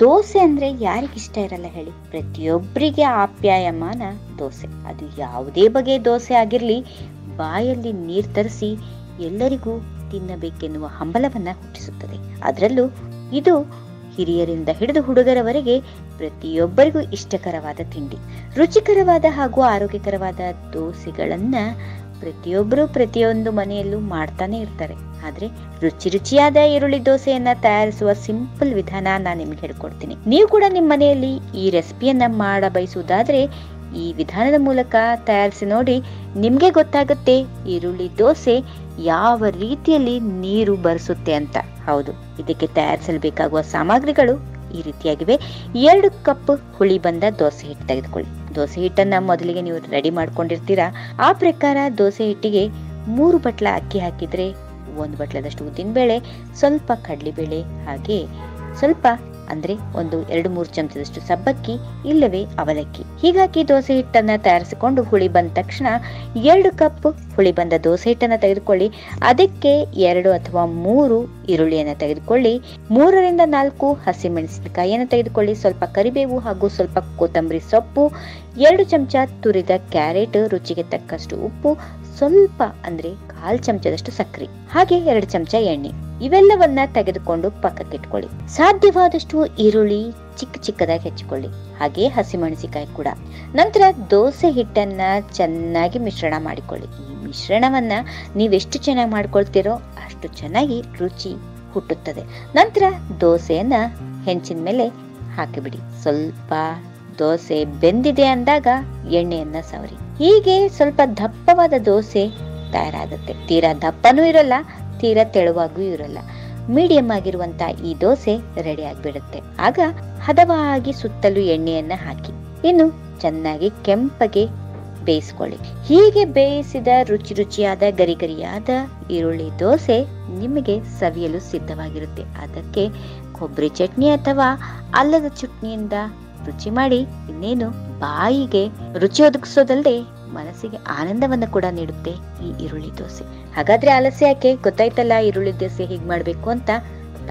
ದೋಸೆ ಅಂದ್ರೆ ಯಾರಿಗಿಷ್ಟ ಇರಲ್ಲ ಹೇಳಿ. ಪ್ರತಿಯೊಬ್ಬರಿಗೆ ಆಪ್ಯಾಯಮಾನ ದೋಸೆ. ಅದು ಯಾವುದೇ ಬಗೆಯ ದೋಸೆ ಆಗಿರ್ಲಿ, ಬಾಯಲ್ಲಿ ನೀರ್ ತರಿಸಿ ಎಲ್ಲರಿಗೂ ತಿನ್ನಬೇಕೆನ್ನುವ ಹಂಬಲವನ್ನ ಹುಟ್ಟಿಸುತ್ತದೆ. ಅದರಲ್ಲೂ ಇದು ಹಿರಿಯರಿಂದ ಹಿಡಿದು ಹುಡುಗರವರೆಗೆ ಪ್ರತಿಯೊಬ್ಬರಿಗೂ ಇಷ್ಟಕರವಾದ ತಿಂಡಿ. ರುಚಿಕರವಾದ ಹಾಗೂ ಆರೋಗ್ಯಕರವಾದ ದೋಸೆಗಳನ್ನ ಪ್ರತಿಯೊಬ್ಬರು ಪ್ರತಿಯೊಂದು ಮನೆಯಲ್ಲೂ ಮಾಡ್ತಾನೆ ಇರ್ತಾರೆ. ಆದರೆ ರುಚಿ ರುಚಿಯಾದ ಈರುಳ್ಳಿ ದೋಸೆಯನ್ನ ತಯಾರಿಸುವ ಸಿಂಪಲ್ ವಿಧಾನ ನಾನು ನಿಮ್ಗೆ ಹೇಳ್ಕೊಡ್ತೀನಿ. ನೀವು ಕೂಡ ನಿಮ್ಮ ಮನೆಯಲ್ಲಿ ಈ ರೆಸಿಪಿಯನ್ನ ಮಾಡ ಬಯಸುವುದಾದ್ರೆ ಈ ವಿಧಾನದ ಮೂಲಕ ತಯಾರಿಸಿ ನೋಡಿ ನಿಮಗೆ ಗೊತ್ತಾಗುತ್ತೆ ಈರುಳ್ಳಿ ದೋಸೆ ಯಾವ ರೀತಿಯಲ್ಲಿ ನೀರು ಬರಿಸುತ್ತೆ ಅಂತ. ಹೌದು, ಇದಕ್ಕೆ ತಯಾರಿಸಲು ಬೇಕಾಗುವ ಸಾಮಗ್ರಿಗಳು ಈ ರೀತಿಯಾಗಿವೆ. ಎರಡು ಕಪ್ ಹುಳಿ ಬಂದ ದೋಸೆ ಹಿಟ್ಟು ತೆಗೆದುಕೊಳ್ಳಿ. ದೋಸೆ ಹಿಟ್ಟನ್ನ ಮೊದಲಿಗೆ ನೀವು ರೆಡಿ ಮಾಡ್ಕೊಂಡಿರ್ತೀರಾ? ಆ ಪ್ರಕಾರ ದೋಸೆ ಹಿಟ್ಟಿಗೆ ಮೂರು ಬಟ್ಲ ಅಕ್ಕಿ ಹಾಕಿದ್ರೆ ಒಂದು ಬಟ್ಲದಷ್ಟು ಉದ್ದಿನಬೇಳೆ, ಸ್ವಲ್ಪ ಕಡಲೆಬೇಳೆ ಹಾಗೆ ಸ್ವಲ್ಪ ಅಂದ್ರೆ ಒಂದು ಎರಡು ಮೂರು ಚಮಚದಷ್ಟು ಸಬ್ಬಕ್ಕಿ ಇಲ್ಲವೇ ಅವಲಕ್ಕಿ. ಹೀಗಾಗಿ ದೋಸೆ ಹಿಟ್ಟನ್ನ ತಯಾರಿಸಿಕೊಂಡು ಹುಳಿ ಬಂದ ತಕ್ಷಣ ಎರಡು ಕಪ್ ಹುಳಿ ಬಂದ ದೋಸೆ ಹಿಟ್ಟನ್ನ ತೆಗೆದುಕೊಳ್ಳಿ. ಅದಕ್ಕೆ ಎರಡು ಅಥವಾ ಮೂರು ಈರುಳ್ಳಿಯನ್ನ ತೆಗೆದುಕೊಳ್ಳಿ. ಮೂರರಿಂದ ನಾಲ್ಕು ಹಸಿಮೆಣಸಿನಕಾಯಿಯನ್ನು ತೆಗೆದುಕೊಳ್ಳಿ. ಸ್ವಲ್ಪ ಕರಿಬೇವು ಹಾಗೂ ಸ್ವಲ್ಪ ಕೊತ್ತಂಬರಿ ಸೊಪ್ಪು, ಎರಡು ಚಮಚ ತುರಿದ ಕ್ಯಾರೆಟ್, ರುಚಿಗೆ ತಕ್ಕಷ್ಟು ಉಪ್ಪು ಸ್ವಲ್ಪ ಅಂದ್ರೆ ಕಾಲ್ ಚಮಚದಷ್ಟು ಸಕ್ಕರೆ, ಹಾಗೆ ಎರಡು ಚಮಚ ಎಣ್ಣೆ, ಇವೆಲ್ಲವನ್ನ ತೆಗೆದುಕೊಂಡು ಪಕ್ಕಕ್ಕಿಟ್ಕೊಳ್ಳಿ ಸಾಧ್ಯವಾದಷ್ಟು ಈರುಳ್ಳಿ ಚಿಕ್ಕ ಚಿಕ್ಕದಾಗಿ ಹೆಚ್ಚಿಕೊಳ್ಳಿ, ಹಾಗೆ ಹಸಿಮೆಣಸಿಕಾಯಿ ಕೂಡ. ನಂತರ ದೋಸೆ ಹಿಟ್ಟನ್ನ ಚೆನ್ನಾಗಿ ಮಿಶ್ರಣ ಮಾಡಿಕೊಳ್ಳಿ. ಈ ಮಿಶ್ರಣವನ್ನ ನೀವೆಷ್ಟು ಚೆನ್ನಾಗಿ ಮಾಡ್ಕೊಳ್ತೀರೋ ಅಷ್ಟು ಚೆನ್ನಾಗಿ ರುಚಿ ಹುಟ್ಟುತ್ತದೆ. ನಂತರ ದೋಸೆಯನ್ನ ಹೆಂಚಿನ ಮೇಲೆ ಹಾಕಿಬಿಡಿ. ಸ್ವಲ್ಪ ದೋಸೆ ಬೆಂದಿದೆ ಅಂದಾಗ ಎಣ್ಣೆಯನ್ನ ಸವರಿ. ಹೀಗೆ ಸ್ವಲ್ಪ ದಪ್ಪವಾದ ದೋಸೆ ತಯಾರಾಗುತ್ತೆ. ತೀರಾ ದಪ್ಪನೂ ಇರಲ್ಲ, ತೀರಾ ತೆಳುವಾಗೂ ಇರಲ್ಲ. ಮೀಡಿಯಂ ಆಗಿರುವಂತ ಈ ದೋಸೆ ರೆಡಿ ಆಗಿಬಿಡುತ್ತೆ. ಆಗ ಹದವಾಗಿ ಸುತ್ತಲೂ ಎಣ್ಣೆಯನ್ನ ಹಾಕಿ. ಇನ್ನು ಚೆನ್ನಾಗಿ ಕೆಂಪಗೆ ಬೇಯಿಸ್ಕೊಳ್ಳಿ. ಹೀಗೆ ಬೇಯಿಸಿದ ರುಚಿ ರುಚಿಯಾದ, ಗರಿ ಗರಿಯಾದ ಈರುಳ್ಳಿ ದೋಸೆ ನಿಮಗೆ ಸವಿಯಲು ಸಿದ್ಧವಾಗಿರುತ್ತೆ. ಅದಕ್ಕೆ ಕೊಬ್ಬರಿ ಚಟ್ನಿ ಅಥವಾ ಅಲ್ಲದ ಚಟ್ನಿಯಿಂದ ರುಚಿ ಮಾಡಿ ಇನ್ನೇನು ಬಾಯಿಗೆ ರುಚಿ ಒದಗಿಸೋದಲ್ಲದೆ ಮನಸ್ಸಿಗೆ ಆನಂದವನ್ನ ಕೂಡ ನೀಡುತ್ತೆ ಈ ಈರುಳ್ಳಿ ದೋಸೆ. ಹಾಗಾದ್ರೆ ಆಲಸ್ಯ ಯಾಕೆ? ಗೊತ್ತಾಯ್ತಲ್ಲ ಈರುಳ್ಳಿ ದೋಸೆ ಹೀಗ್ ಮಾಡ್ಬೇಕು ಅಂತ.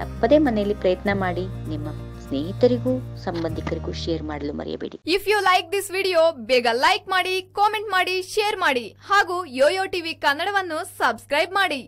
ತಪ್ಪದೇ ಮನೆಯಲ್ಲಿ ಪ್ರಯತ್ನ ಮಾಡಿ ನಿಮ್ಮ ಸ್ನೇಹಿತರಿಗೂ ಸಂಬಂಧಿಕರಿಗೂ ಶೇರ್ ಮಾಡಲು ಮರೆಯಬೇಡಿ. If you like this video ಬೇಗ ಲೈಕ್ ಮಾಡಿ ಕಾಮೆಂಟ್ ಮಾಡಿ ಶೇರ್ ಮಾಡಿ. ಹಾಗೂ ಯೋಯೋ ಟಿವಿ ಕನ್ನಡವನ್ನು ಸಬ್ಸ್ಕ್ರೈಬ್ ಮಾಡಿ.